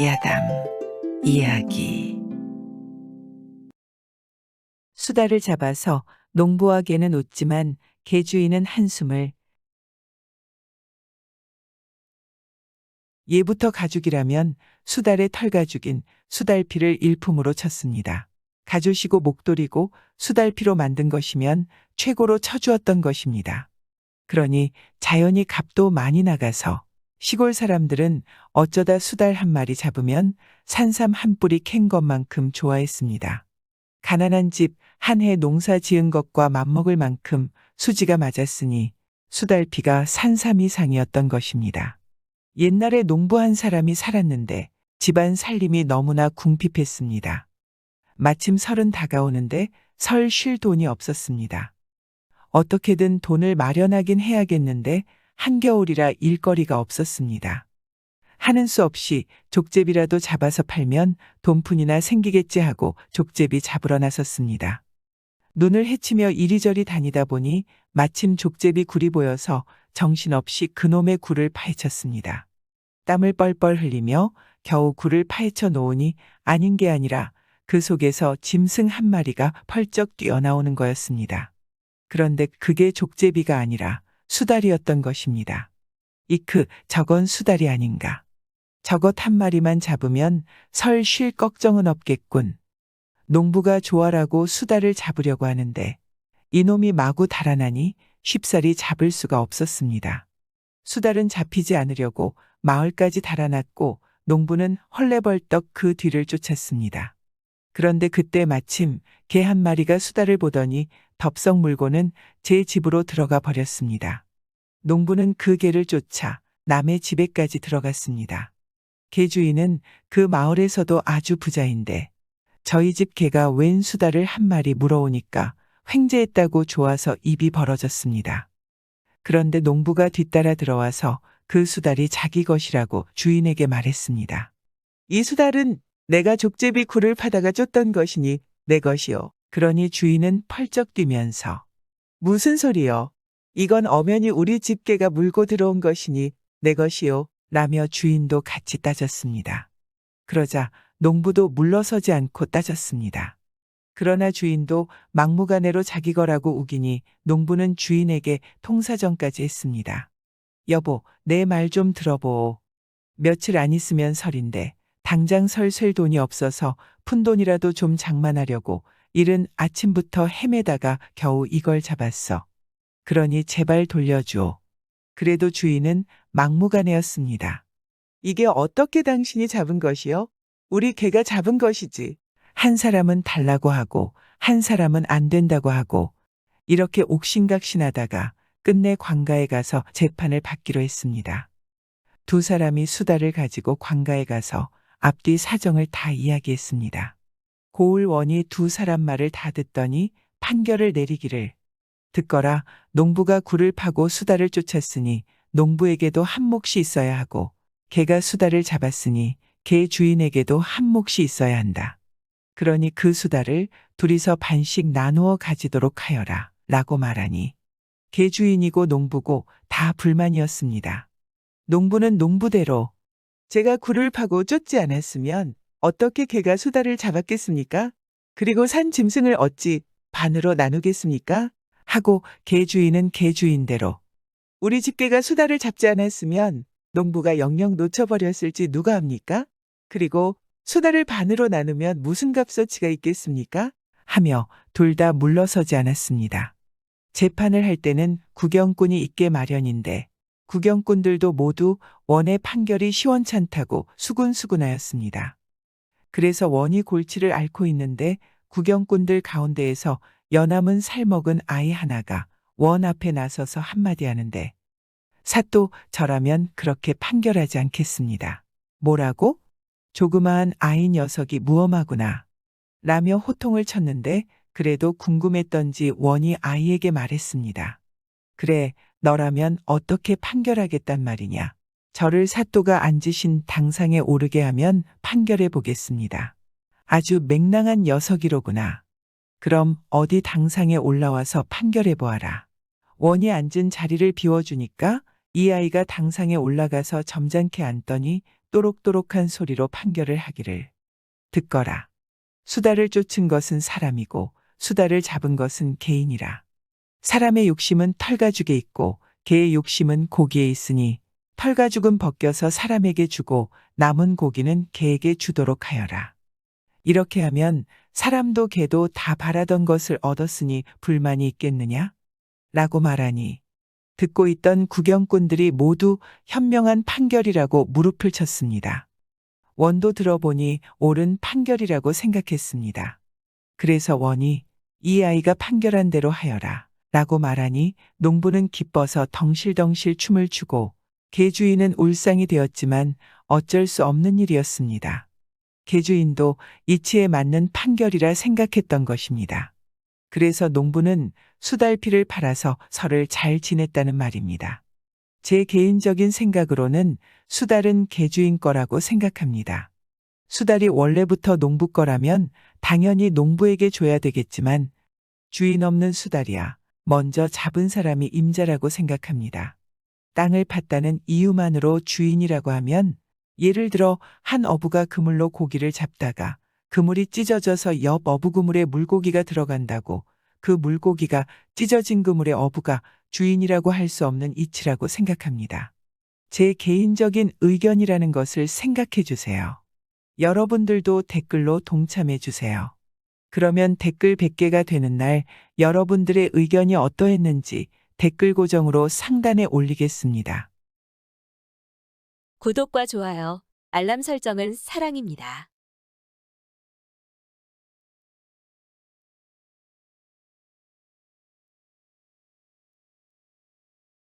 야담 이야기 수다를 잡아서 농부와 개는 웃지만 개 주인은 한숨을 예부터 가죽이라면 수달의 털가죽인 수달피를 일품으로 쳤습니다. 가주시고 목도리고 수달피로 만든 것이면 최고로 쳐주었던 것입니다. 그러니 자연히 값도 많이 나가서 시골 사람들은 어쩌다 수달 한 마리 잡으면 산삼 한 뿌리 캔 것만큼 좋아했습니다. 가난한 집 한 해 농사 지은 것과 맞먹을 만큼 수지가 맞았으니 수달피가 산삼 이 상이었던 것입니다. 옛날에 농부 한 사람이 살았는데 집안 살림이 너무나 궁핍했습니다. 마침 설은 다가오는데 설 쉴 돈이 없었습니다. 어떻게든 돈을 마련하긴 해야겠는데 한겨울이라 일거리가 없었습니다. 하는 수 없이 족제비라도 잡아서 팔면 돈푼이나 생기겠지 하고 족제비 잡으러 나섰습니다. 눈을 헤치며 이리저리 다니다 보니 마침 족제비 굴이 보여서 정신없이 그놈의 굴을 파헤쳤습니다. 땀을 뻘뻘 흘리며 겨우 굴을 파헤쳐 놓으니 아닌 게 아니라 그 속에서 짐승 한 마리가 펄쩍 뛰어나오는 거였습니다. 그런데 그게 족제비가 아니라 수달이었던 것입니다. 이크, 저건 수달이 아닌가. 저것 한 마리만 잡으면 설 쉴 걱정은 없겠군. 농부가 조아라고 수달을 잡으려고 하는데 이놈이 마구 달아나니 쉽사리 잡을 수가 없었습니다. 수달은 잡히지 않으려고 마을까지 달아났고 농부는 헐레벌떡 그 뒤를 쫓았습니다. 그런데 그때 마침 개 한 마리가 수달을 보더니 덥석 물고는 제 집으로 들어가 버렸습니다. 농부는 그 개를 쫓아 남의 집에까지 들어갔습니다. 개 주인은 그 마을에서도 아주 부자인데 저희 집 개가 웬 수달을 한 마리 물어오니까 횡재했다고 좋아서 입이 벌어졌습니다. 그런데 농부가 뒤따라 들어와서 그 수달이 자기 것이라고 주인에게 말했습니다. 이 수달은 내가 족제비 굴을 파다가 쫓던 것이니 내 것이요. 그러니 주인은 펄쩍 뛰면서 무슨 소리요? 이건 엄연히 우리 집 개가 물고 들어온 것이니 내 것이요. 라며 주인도 같이 따졌습니다. 그러자 농부도 물러서지 않고 따졌습니다. 그러나 주인도 막무가내로 자기 거라고 우기니 농부는 주인에게 통사정까지 했습니다. 여보, 내 말 좀 들어보오. 며칠 안 있으면 설인데 당장 설 셀 돈이 없어서 푼 돈이라도 좀 장만하려고 이른 아침부터 헤매다가 겨우 이걸 잡았어. 그러니 제발 돌려줘. 그래도 주인은 막무가내였습니다. 이게 어떻게 당신이 잡은 것이요? 우리 개가 잡은 것이지. 한 사람은 달라고 하고 한 사람은 안 된다고 하고 이렇게 옥신각신하다가 끝내 관가에 가서 재판을 받기로 했습니다. 두 사람이 수다를 가지고 관가에 가서 앞뒤 사정을 다 이야기했습니다. 고을원이 두 사람 말을 다 듣더니 판결을 내리기를 듣거라 농부가 굴을 파고 수다를 쫓았으니 농부에게도 한 몫이 있어야 하고 개가 수다를 잡았으니 개 주인에게도 한 몫이 있어야 한다. 그러니 그 수다를 둘이서 반씩 나누어 가지도록 하여라 라고 말하니 개 주인이고 농부고 다 불만이었습니다. 농부는 농부대로 제가 굴을 파고 쫓지 않았으면 어떻게 개가 수다를 잡았겠습니까? 그리고 산 짐승을 어찌 반으로 나누겠습니까? 하고 개 주인은 개 주인대로 우리 집개가 수다를 잡지 않았으면 농부가 영영 놓쳐버렸을지 누가 합니까? 그리고 수다를 반으로 나누면 무슨 값어치가 있겠습니까? 하며 둘 다 물러서지 않았습니다. 재판을 할 때는 구경꾼이 있게 마련인데 구경꾼들도 모두 원의 판결이 시원찮다고 수군수군하였습니다. 그래서 원이 골치를 앓고 있는데 구경꾼들 가운데에서 연함은 살먹은 아이 하나가 원 앞에 나서서 한마디 하는데 사또 저라면 그렇게 판결하지 않겠습니다. 뭐라고? 조그마한 아이 녀석이 무엄하구나. 라며 호통을 쳤는데 그래도 궁금했던지 원이 아이에게 말했습니다. 그래, 너라면 어떻게 판결하겠단 말이냐. 저를 사또가 앉으신 당상에 오르게 하면 판결해 보겠습니다. 아주 맹랑한 녀석이로구나. 그럼 어디 당상에 올라와서 판결해 보아라. 원이 앉은 자리를 비워주니까 이 아이가 당상에 올라가서 점잖게 앉더니 또록또록한 소리로 판결을 하기를. 듣거라. 수달을 쫓은 것은 사람이고 수달을 잡은 것은 개인이라. 사람의 욕심은 털가죽에 있고 개의 욕심은 고기에 있으니 털가죽은 벗겨서 사람에게 주고 남은 고기는 개에게 주도록 하여라. 이렇게 하면 사람도 개도 다 바라던 것을 얻었으니 불만이 있겠느냐? 라고 말하니 듣고 있던 구경꾼들이 모두 현명한 판결이라고 무릎을 쳤습니다. 원도 들어보니 옳은 판결이라고 생각했습니다. 그래서 원이 이 아이가 판결한 대로 하여라 라고 말하니 농부는 기뻐서 덩실덩실 춤을 추고 개주인은 울상이 되었지만 어쩔 수 없는 일이었습니다. 개주인도 이치에 맞는 판결이라 생각했던 것입니다. 그래서 농부는 수달피를 팔아서 설을 잘 지냈다는 말입니다. 제 개인적인 생각으로는 수달은 개주인 거라고 생각합니다. 수달이 원래부터 농부 거라면 당연히 농부에게 줘야 되겠지만 주인 없는 수달이야 먼저 잡은 사람이 임자라고 생각합니다. 땅을 팠다는 이유만으로 주인이라고 하면 예를 들어 한 어부가 그물로 고기를 잡다가 그물이 찢어져서 옆 어부 그물에 물고기가 들어간다고 그 물고기가 찢어진 그물의 어부가 주인이라고 할 수 없는 이치라고 생각합니다. 제 개인적인 의견이라는 것을 생각해 주세요. 여러분들도 댓글로 동참해 주세요. 그러면 댓글 100개가 되는 날 여러분들의 의견이 어떠했는지 댓글 고정으로 상단에 올리겠습니다. 구독과 좋아요, 알람 설정은 사랑입니다.